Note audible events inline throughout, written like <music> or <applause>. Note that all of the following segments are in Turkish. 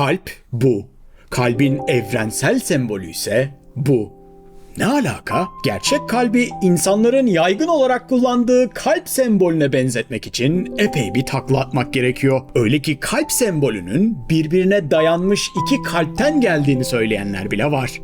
Kalp bu. Kalbin evrensel sembolü ise bu. Ne alaka? Gerçek kalbi insanların yaygın olarak kullandığı kalp sembolüne benzetmek için epey bir takla atmak gerekiyor. Öyle ki kalp sembolünün birbirine dayanmış iki kalpten geldiğini söyleyenler bile var.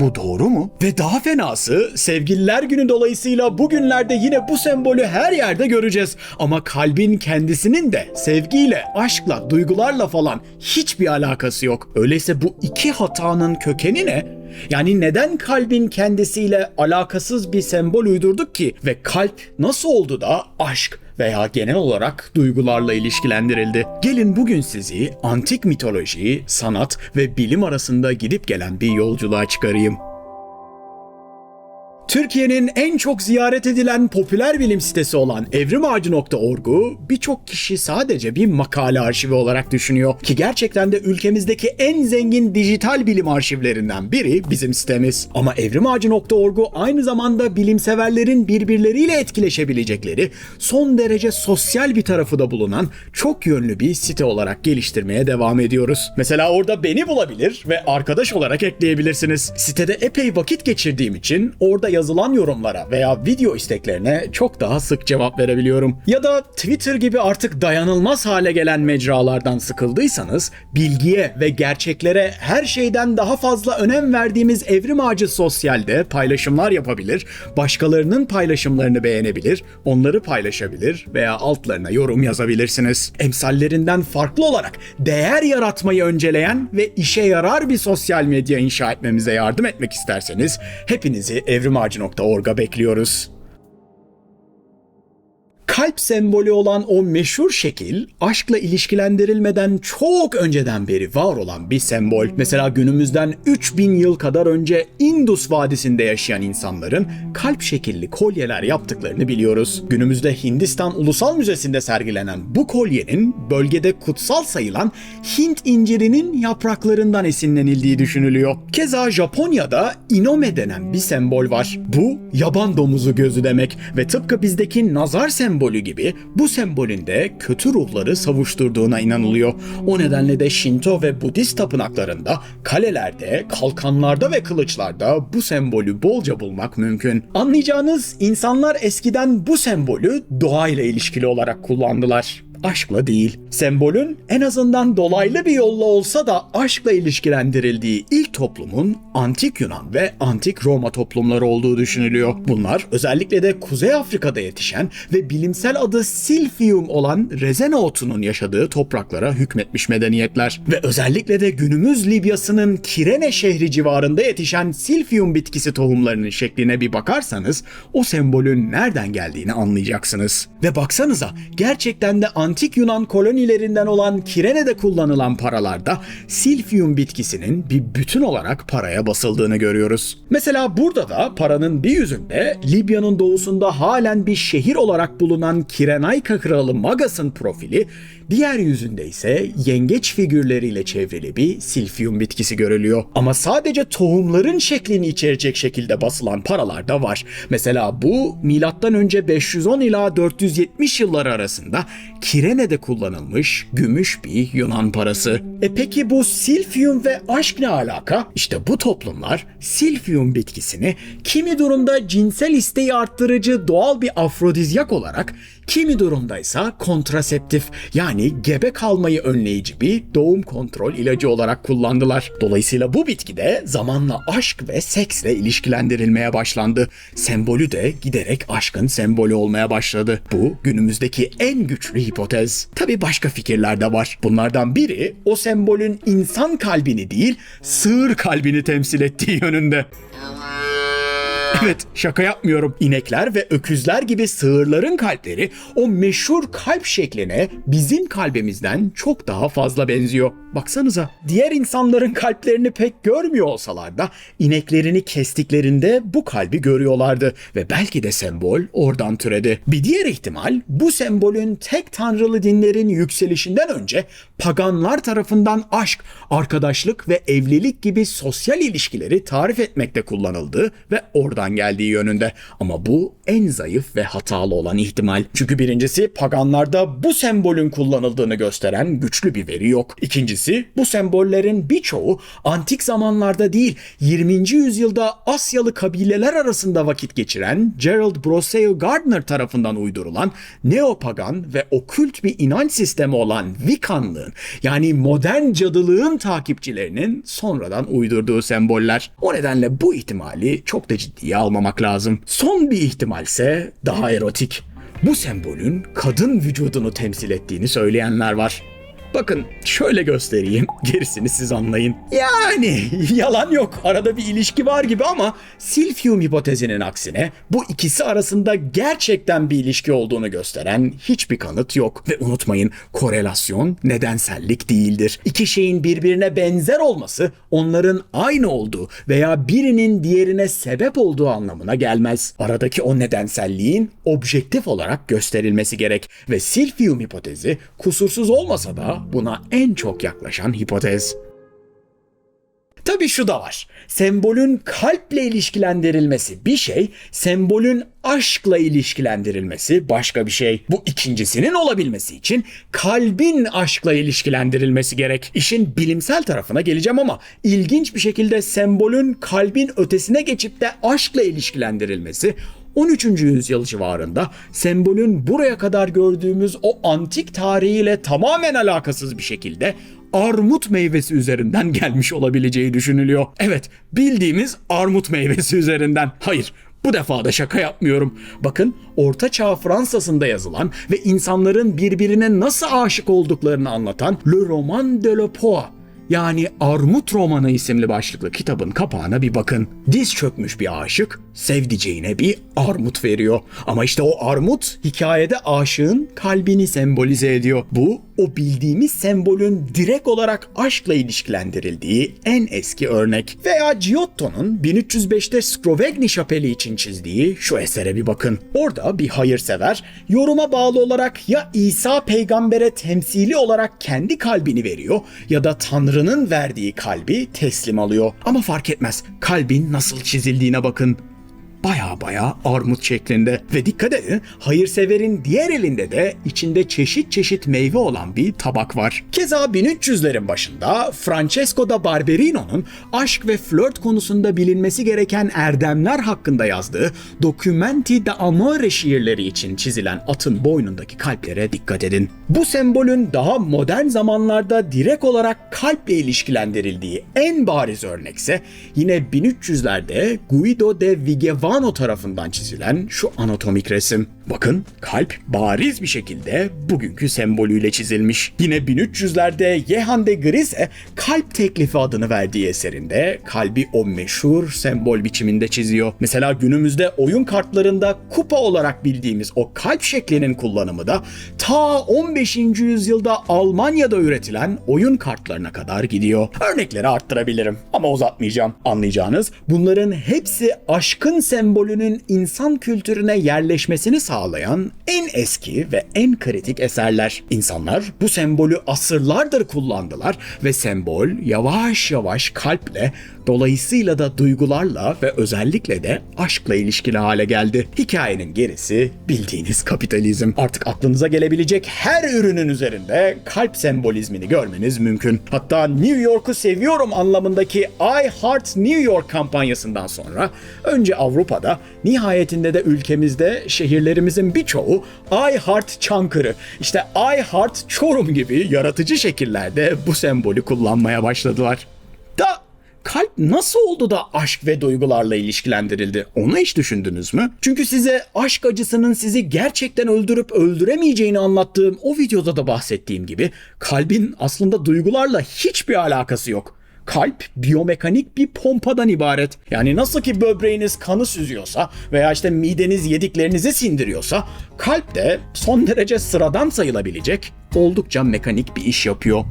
Bu doğru mu? Ve daha fenası sevgililer günü dolayısıyla bugünlerde yine bu sembolü her yerde göreceğiz. Ama kalbin kendisinin de sevgiyle, aşkla, duygularla falan hiçbir alakası yok. Öyleyse bu iki hatanın kökeni ne? Yani neden kalbin kendisiyle alakasız bir sembol uydurduk ki? Ve kalp nasıl oldu da aşk veya genel olarak duygularla ilişkilendirildi? Gelin bugün sizi antik mitoloji, sanat ve bilim arasında gidip gelen bir yolculuğa çıkarayım. Türkiye'nin en çok ziyaret edilen popüler bilim sitesi olan evrimağacı.org'u birçok kişi sadece bir makale arşivi olarak düşünüyor. Ki gerçekten de ülkemizdeki en zengin dijital bilim arşivlerinden biri bizim sitemiz. Ama evrimağacı.org'u aynı zamanda bilimseverlerin birbirleriyle etkileşebilecekleri son derece sosyal bir tarafı da bulunan çok yönlü bir site olarak geliştirmeye devam ediyoruz. Mesela orada beni bulabilir ve arkadaş olarak ekleyebilirsiniz. Sitede epey vakit geçirdiğim için orada yazılan yorumlara veya video isteklerine çok daha sık cevap verebiliyorum. Ya da Twitter gibi artık dayanılmaz hale gelen mecralardan sıkıldıysanız bilgiye ve gerçeklere her şeyden daha fazla önem verdiğimiz Evrim Ağacı Sosyal'de paylaşımlar yapabilir, başkalarının paylaşımlarını beğenebilir, onları paylaşabilir veya altlarına yorum yazabilirsiniz. Emsallerinden farklı olarak değer yaratmayı önceleyen ve işe yarar bir sosyal medya inşa etmemize yardım etmek isterseniz hepinizi Evrim Ağacı.org'a bekliyoruz. Kalp sembolü olan o meşhur şekil aşkla ilişkilendirilmeden çok önceden beri var olan bir sembol. Mesela günümüzden 3000 yıl kadar önce Indus Vadisi'nde yaşayan insanların kalp şekilli kolyeler yaptıklarını biliyoruz. Günümüzde Hindistan Ulusal Müzesi'nde sergilenen bu kolyenin bölgede kutsal sayılan Hint incirinin yapraklarından esinlenildiği düşünülüyor. Keza Japonya'da inome denen bir sembol var. Bu yaban domuzu gözü demek ve tıpkı bizdeki nazar sembolü gibi bu sembolün de kötü ruhları savuşturduğuna inanılıyor. O nedenle de Shinto ve Budist tapınaklarında, kalelerde, kalkanlarda ve kılıçlarda bu sembolü bolca bulmak mümkün. Anlayacağınız insanlar eskiden bu sembolü doğayla ilişkili olarak kullandılar aşkla değil. Sembolün en azından dolaylı bir yolla olsa da aşkla ilişkilendirildiği ilk toplumun antik Yunan ve antik Roma toplumları olduğu düşünülüyor. Bunlar özellikle de Kuzey Afrika'da yetişen ve bilimsel adı silfium olan rezene otunun yaşadığı topraklara hükmetmiş medeniyetler. Ve özellikle de günümüz Libya'sının Kirene şehri civarında yetişen silfium bitkisi tohumlarının şekline bir bakarsanız o sembolün nereden geldiğini anlayacaksınız. Ve baksanıza gerçekten de antik Yunan kolonilerinden olan Kirene'de kullanılan paralarda silfium bitkisinin bir bütün olarak paraya basıldığını görüyoruz. Mesela burada da paranın bir yüzünde Libya'nın doğusunda halen bir şehir olarak bulunan Kirenayka kralı Magas'ın profili, diğer yüzünde ise yengeç figürleriyle çevrili bir silfium bitkisi görülüyor. Ama sadece tohumların şeklini içerecek şekilde basılan paralar da var. Mesela bu milattan önce 510 ila 470 yıllar arasında Kirene'de kullanılmış gümüş bir Yunan parası. E peki bu silfium ve aşk ne alaka? İşte bu toplumlar silfium bitkisini kimi durumda cinsel isteği arttırıcı doğal bir afrodizyak olarak kimi durumdaysa kontraseptif yani gebe kalmayı önleyici bir doğum kontrol ilacı olarak kullandılar. Dolayısıyla bu bitki de zamanla aşk ve seksle ilişkilendirilmeye başlandı. Sembolü de giderek aşkın sembolü olmaya başladı. Bu günümüzdeki en güçlü hipotez. Tabi başka fikirler de var. Bunlardan biri o sembolün insan kalbini değil sığır kalbini temsil ettiği yönünde. Evet şaka yapmıyorum. İnekler ve öküzler gibi sığırların kalpleri o meşhur kalp şekline bizim kalbimizden çok daha fazla benziyor. Baksanıza. Diğer insanların kalplerini pek görmüyor olsalar da ineklerini kestiklerinde bu kalbi görüyorlardı ve belki de sembol oradan türedi. Bir diğer ihtimal bu sembolün tek tanrılı dinlerin yükselişinden önce paganlar tarafından aşk, arkadaşlık ve evlilik gibi sosyal ilişkileri tarif etmekte kullanıldığı ve oradan Tanrı'dan geldiği yönünde. Ama bu en zayıf ve hatalı olan ihtimal. Çünkü birincisi paganlarda bu sembolün kullanıldığını gösteren güçlü bir veri yok. İkincisi bu sembollerin birçoğu antik zamanlarda değil 20. yüzyılda Asyalı kabileler arasında vakit geçiren Gerald Brosseau Gardner tarafından uydurulan neopagan ve okült bir inanç sistemi olan Wiccanlığın yani modern cadılığın takipçilerinin sonradan uydurduğu semboller. O nedenle bu ihtimali çok da ciddiye almamak lazım. Son bir ihtimalse daha erotik. Bu sembolün kadın vücudunu temsil ettiğini söyleyenler var. Bakın şöyle göstereyim. <laughs> Gerisini siz anlayın. Yani <laughs> yalan yok. Arada bir ilişki var gibi ama Silphium hipotezinin aksine bu ikisi arasında gerçekten bir ilişki olduğunu gösteren hiçbir kanıt yok. Ve unutmayın korelasyon nedensellik değildir. İki şeyin birbirine benzer olması onların aynı olduğu veya birinin diğerine sebep olduğu anlamına gelmez. Aradaki o nedenselliğin objektif olarak gösterilmesi gerek ve Silphium hipotezi kusursuz olmasa da buna en çok yaklaşan hipotez. Tabii şu da var. Sembolün kalple ilişkilendirilmesi bir şey, sembolün aşkla ilişkilendirilmesi başka bir şey. Bu ikincisinin olabilmesi için kalbin aşkla ilişkilendirilmesi gerek. İşin bilimsel tarafına geleceğim ama ilginç bir şekilde sembolün kalbin ötesine geçip de aşkla ilişkilendirilmesi 13. yüzyıl civarında sembolün buraya kadar gördüğümüz o antik tarihiyle tamamen alakasız bir şekilde armut meyvesi üzerinden <laughs> gelmiş olabileceği düşünülüyor. Evet, bildiğimiz armut meyvesi üzerinden. Hayır, bu defa da şaka yapmıyorum. Bakın Orta Çağ Fransa'sında yazılan ve insanların birbirine nasıl aşık olduklarını anlatan Le Roman de la Poix yani Armut Romanı isimli başlıklı kitabın kapağına bir bakın. Diz çökmüş bir aşık sevdiceğine bir armut veriyor. Ama işte o armut hikayede aşığın kalbini sembolize ediyor. Bu o bildiğimiz sembolün direkt olarak aşkla ilişkilendirildiği en eski örnek. Veya Giotto'nun 1305'te Scrovegni şapeli için çizdiği şu esere bir bakın. Orada bir hayırsever yoruma bağlı olarak ya İsa peygambere temsili olarak kendi kalbini veriyor ya da Tanrı'nın verdiği kalbi teslim alıyor. Ama fark etmez kalbin nasıl çizildiğine bakın baya baya armut şeklinde. Ve dikkat edin hayırseverin diğer elinde de içinde çeşit çeşit meyve olan bir tabak var. Keza 1300'lerin başında Francesco da Barberino'nun aşk ve flört konusunda bilinmesi gereken erdemler hakkında yazdığı Documenti de Amore şiirleri için çizilen atın boynundaki kalplere dikkat edin. Bu sembolün daha modern zamanlarda direkt olarak kalple ilişkilendirildiği en bariz örnekse yine 1300'lerde Guido de Vigevano tarafından çizilen şu anatomik resim. Bakın kalp bariz bir şekilde bugünkü sembolüyle çizilmiş. Yine 1300'lerde Jehan de Grise kalp teklifi adını verdiği eserinde kalbi o meşhur sembol biçiminde çiziyor. Mesela günümüzde oyun kartlarında kupa olarak bildiğimiz o kalp şeklinin kullanımı da ta 15. yüzyılda Almanya'da üretilen oyun kartlarına kadar gidiyor. Örnekleri arttırabilirim ama uzatmayacağım. Anlayacağınız bunların hepsi aşkın sembolünün insan kültürüne yerleşmesini sağlayan en eski ve en kritik eserler. İnsanlar bu sembolü asırlardır kullandılar ve sembol yavaş yavaş kalple dolayısıyla da duygularla ve özellikle de aşkla ilişkili hale geldi. Hikayenin gerisi bildiğiniz kapitalizm. Artık aklınıza gelebilecek her ürünün üzerinde kalp sembolizmini görmeniz mümkün. Hatta New York'u seviyorum anlamındaki I Heart New York kampanyasından sonra önce Avrupa'da nihayetinde de ülkemizde şehirlerimizin birçoğu I Heart Çankırı, işte I Heart Çorum gibi yaratıcı şekillerde bu sembolü kullanmaya başladılar. Da kalp nasıl oldu da aşk ve duygularla ilişkilendirildi? Onu hiç düşündünüz mü? Çünkü size aşk acısının sizi gerçekten öldürüp öldüremeyeceğini anlattığım o videoda da bahsettiğim gibi kalbin aslında duygularla hiçbir alakası yok. Kalp biyomekanik bir pompadan ibaret. Yani nasıl ki böbreğiniz kanı süzüyorsa veya işte mideniz yediklerinizi sindiriyorsa kalp de son derece sıradan sayılabilecek oldukça mekanik bir iş yapıyor.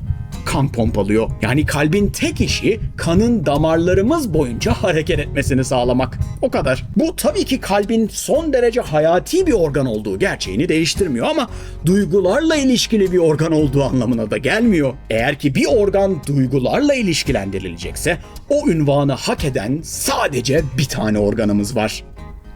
Kan pompalıyor. Yani kalbin tek işi kanın damarlarımız boyunca hareket etmesini sağlamak. O kadar. Bu tabii ki kalbin son derece hayati bir organ olduğu gerçeğini değiştirmiyor ama duygularla ilişkili bir organ olduğu anlamına da gelmiyor. Eğer ki bir organ duygularla ilişkilendirilecekse o ünvanı hak eden sadece bir tane organımız var.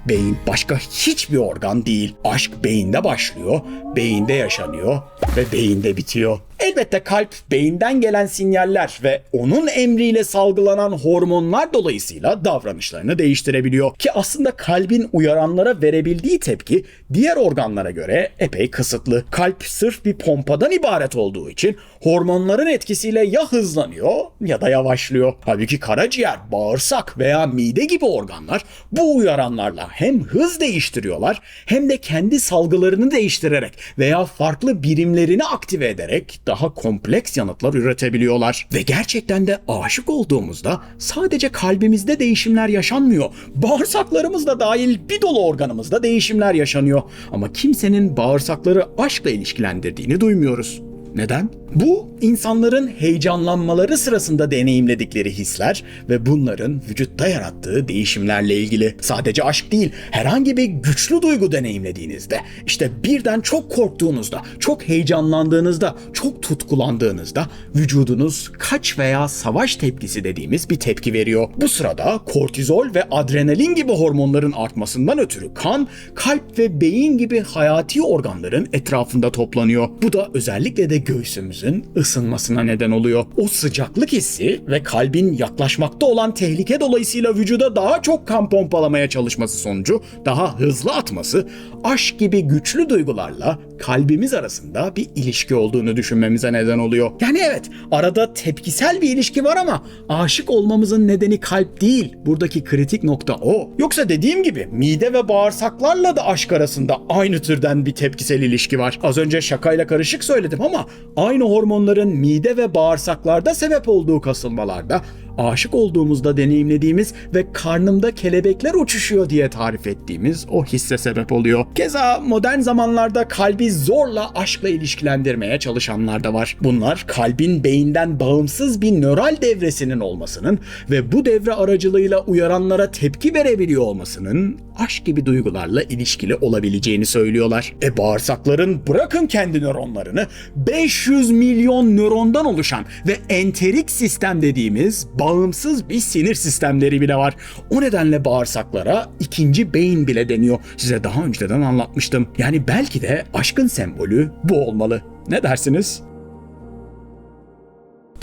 Beyin başka hiçbir organ değil. Aşk beyinde başlıyor, beyinde yaşanıyor ve beyinde bitiyor. Elbette kalp beyinden gelen sinyaller ve onun emriyle salgılanan hormonlar dolayısıyla davranışlarını değiştirebiliyor. Ki aslında kalbin uyaranlara verebildiği tepki diğer organlara göre epey kısıtlı. Kalp sırf bir pompadan ibaret olduğu için hormonların etkisiyle ya hızlanıyor ya da yavaşlıyor. Halbuki karaciğer, bağırsak veya mide gibi organlar bu uyaranlarla hem hız değiştiriyorlar hem de kendi salgılarını değiştirerek veya farklı birimlerini aktive ederek daha kompleks yanıtlar üretebiliyorlar. Ve gerçekten de aşık olduğumuzda sadece kalbimizde değişimler yaşanmıyor. Bağırsaklarımız da dahil bir dolu organımızda değişimler yaşanıyor. Ama kimsenin bağırsakları aşkla ilişkilendirdiğini duymuyoruz. Neden? Bu insanların heyecanlanmaları sırasında deneyimledikleri hisler ve bunların vücutta yarattığı değişimlerle ilgili. Sadece aşk değil, herhangi bir güçlü duygu deneyimlediğinizde, işte birden çok korktuğunuzda, çok heyecanlandığınızda, çok tutkulandığınızda vücudunuz kaç veya savaş tepkisi dediğimiz bir tepki veriyor. Bu sırada kortizol ve adrenalin gibi hormonların artmasından ötürü kan, kalp ve beyin gibi hayati organların etrafında toplanıyor. Bu da özellikle de göğsümüzün ısınmasına neden oluyor. O sıcaklık hissi ve kalbin yaklaşmakta olan tehlike dolayısıyla vücuda daha çok kan pompalamaya çalışması sonucu daha hızlı atması aşk gibi güçlü duygularla kalbimiz arasında bir ilişki olduğunu düşünmemize neden oluyor. Yani evet arada tepkisel bir ilişki var ama aşık olmamızın nedeni kalp değil. Buradaki kritik nokta o. Yoksa dediğim gibi mide ve bağırsaklarla da aşk arasında aynı türden bir tepkisel ilişki var. Az önce şakayla karışık söyledim ama aynı hormonların mide ve bağırsaklarda sebep olduğu kasılmalarda aşık olduğumuzda deneyimlediğimiz ve karnımda kelebekler uçuşuyor diye tarif ettiğimiz o hisse sebep oluyor. Keza modern zamanlarda kalbi zorla aşkla ilişkilendirmeye çalışanlar da var. Bunlar kalbin beyinden bağımsız bir nöral devresinin olmasının ve bu devre aracılığıyla uyaranlara tepki verebiliyor olmasının aşk gibi duygularla ilişkili olabileceğini söylüyorlar. E bağırsakların bırakın kendi nöronlarını 500 milyon nörondan oluşan ve enterik sistem dediğimiz bağımsız bir sinir sistemleri bile var. O nedenle bağırsaklara ikinci beyin bile deniyor. Size daha önceden anlatmıştım. Yani belki de aşkın sembolü bu olmalı. Ne dersiniz?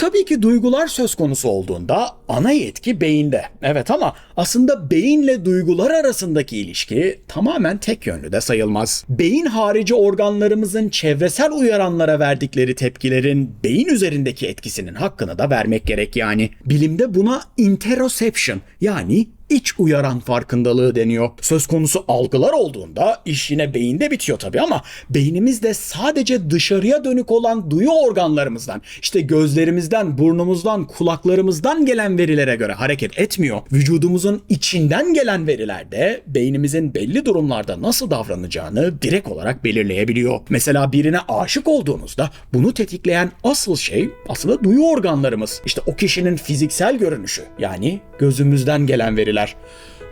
Tabii ki duygular söz konusu olduğunda ana yetki beyinde. Evet ama aslında beyinle duygular arasındaki ilişki tamamen tek yönlü de sayılmaz. Beyin harici organlarımızın çevresel uyaranlara verdikleri tepkilerin beyin üzerindeki etkisinin hakkını da vermek gerek yani. Bilimde buna interoception yani iç uyaran farkındalığı deniyor. Söz konusu algılar olduğunda iş yine beyinde bitiyor tabii ama beynimizde sadece dışarıya dönük olan duyu organlarımızdan, işte gözlerimizden, burnumuzdan, kulaklarımızdan gelen verilere göre hareket etmiyor. Vücudumuzun içinden gelen veriler de beynimizin belli durumlarda nasıl davranacağını direkt olarak belirleyebiliyor. Mesela birine aşık olduğunuzda bunu tetikleyen asıl şey aslında duyu organlarımız. İşte o kişinin fiziksel görünüşü yani gözümüzden gelen veriler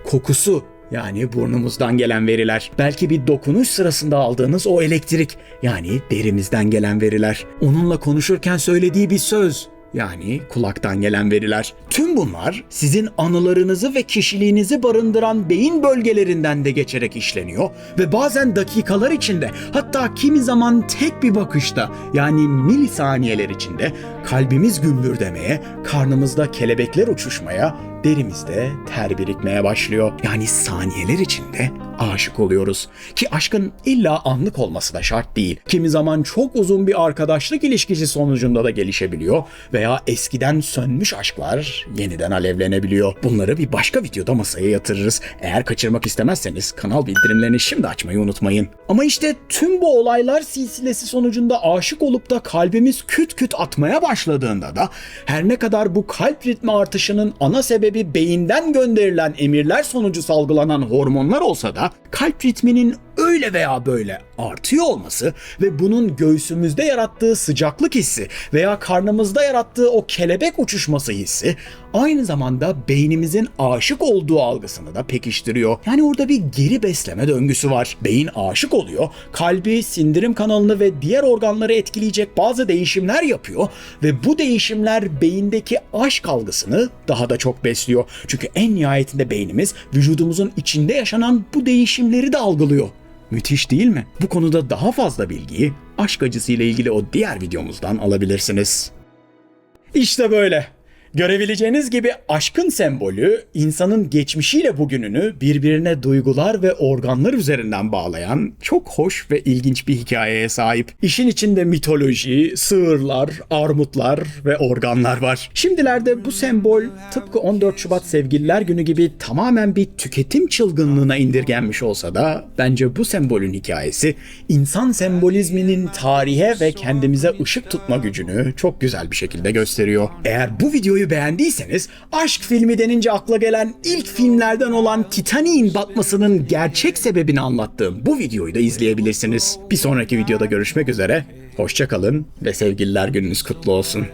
kokusu yani burnumuzdan gelen veriler. Belki bir dokunuş sırasında aldığınız o elektrik yani derimizden gelen veriler. Onunla konuşurken söylediği bir söz yani kulaktan gelen veriler. Tüm bunlar sizin anılarınızı ve kişiliğinizi barındıran beyin bölgelerinden de geçerek işleniyor ve bazen dakikalar içinde hatta kimi zaman tek bir bakışta yani milisaniyeler içinde kalbimiz gümbürdemeye, karnımızda kelebekler uçuşmaya, derimizde ter birikmeye başlıyor. Yani saniyeler içinde aşık oluyoruz. Ki aşkın illa anlık olması da şart değil. Kimi zaman çok uzun bir arkadaşlık ilişkisi sonucunda da gelişebiliyor veya eskiden sönmüş aşklar yeniden alevlenebiliyor. Bunları bir başka videoda masaya yatırırız. Eğer kaçırmak istemezseniz kanal bildirimlerini şimdi açmayı unutmayın. Ama işte tüm bu olaylar silsilesi sonucunda aşık olup da kalbimiz küt küt atmaya başladığında da her ne kadar bu kalp ritmi artışının ana sebebi beyinden gönderilen emirler sonucu salgılanan hormonlar olsa da kalp ritminin öyle veya böyle artıyor olması ve bunun göğsümüzde yarattığı sıcaklık hissi veya karnımızda yarattığı o kelebek uçuşması hissi aynı zamanda beynimizin aşık olduğu algısını da pekiştiriyor. Yani orada bir geri besleme döngüsü var. Beyin aşık oluyor, kalbi, sindirim kanalını ve diğer organları etkileyecek bazı değişimler yapıyor ve bu değişimler beyindeki aşk algısını daha da çok besliyor. Çünkü en nihayetinde beynimiz vücudumuzun içinde yaşanan bu değişimleri de algılıyor. Müthiş değil mi? Bu konuda daha fazla bilgiyi aşk acısı ile ilgili o diğer videomuzdan alabilirsiniz. İşte böyle. Görebileceğiniz gibi aşkın sembolü insanın geçmişiyle bugününü birbirine duygular ve organlar üzerinden bağlayan çok hoş ve ilginç bir hikayeye sahip. İşin içinde mitoloji, sığırlar, armutlar ve organlar var. Şimdilerde bu sembol tıpkı 14 Şubat Sevgililer Günü gibi tamamen bir tüketim çılgınlığına indirgenmiş olsa da bence bu sembolün hikayesi insan sembolizminin tarihe ve kendimize ışık tutma gücünü çok güzel bir şekilde gösteriyor. Eğer bu videoyu beğendiyseniz aşk filmi denince akla gelen ilk filmlerden olan Titanic'in batmasının gerçek sebebini anlattığım bu videoyu da izleyebilirsiniz. Bir sonraki videoda görüşmek üzere. Hoşçakalın ve sevgililer gününüz kutlu olsun.